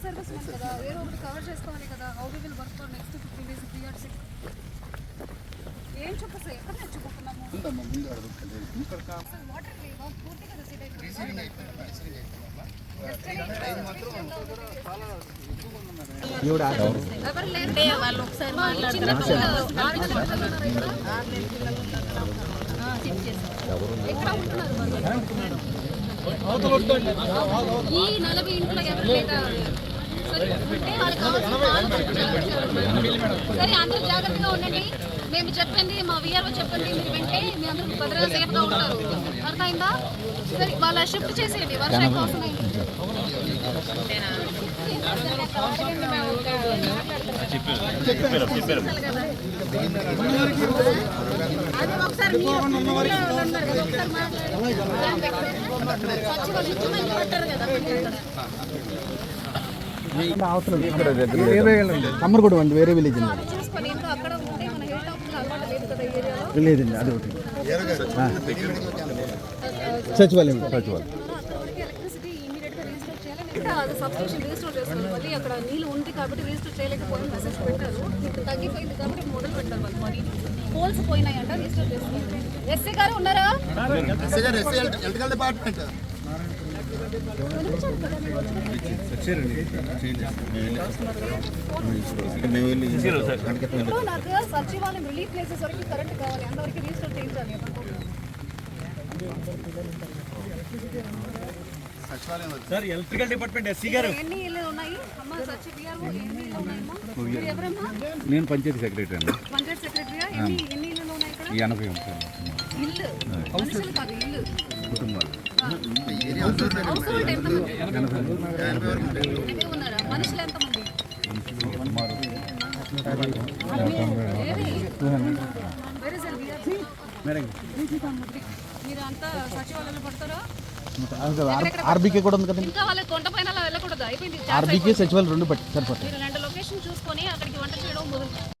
Ex service man కదా ఏదో ఒకటి కవర్ చేసుకోవాలి కదా how we will work for next fifteen days three or six ఏం చెప్పేసి ఎక్కడ నేర్చుకుంటున్నాము? వాటర్ లేవా పూర్తిగా రిసీవ్ అయిపోయింది? ఎవరు వాళ్ళు ఒకసారి. ఎక్కడ ఉంటున్నారు వాళ్ళు? ఈ నలభై ఇంట్లో ఎవరు లేదా సరే అందరూ జాగ్రత్తగా ఉండండి. మేము చెప్పండి మా విఆర్ఓ చెప్పండి మీరు వింటే మీ అందరూ భద్రంగా సేఫ్గా ఉంటారు. అర్థమైందా? సరే వాళ్ళ షిఫ్ట్ చేసేయండి వర్షం కోసం. అది ఒకసారి మీరు కదా, కమ్మరగూడ అండి వేరే విలేజ్ అండి అక్కడ లేదు లేదండి అది ఒకటి సచివాలయం సచివాలయం అక్కడికి చేసుకోవాలి మళ్ళీ అక్కడ నీళ్ళు ఉంది కాబట్టి రీస్టోర్ చేయలేకపోయి మెసేజ్ పెట్టారు ఇప్పుడు తగ్గిపోయింది కాబట్టి మోడల్ పెట్టారు వాళ్ళు మరి పోల్స్ చేసుకోవాలి ఎస్సీ గారు ఉన్నారా ఎలక్ట్రికల్ డిపార్ట్మెంట్. నాకు సచివాలయం రిలీఫ్ ప్లేసెస్ వరకు కరెంట్ కావాలి. అంతవరకు రీస్టోర్ చేయించాలి సచివాలయం సార్ ఎలక్ట్రికల్ డిపార్ట్మెంట్ ఎస్సీ గారు. నేను పంచాయతీ సెక్రటరీ అండి. పంచాయత్ ఇక్కడ? ఎనభై కుటుంబాలు. ఆర్బీకే కూడా ఉంది కదండి. ఇంకా వాళ్ళ కొండ పైన అలా వెళ్ళకూడదు. అయిపోయింది. ఆర్బీకే సచివాలయం రెండు పట్టి సరిపోతాయి.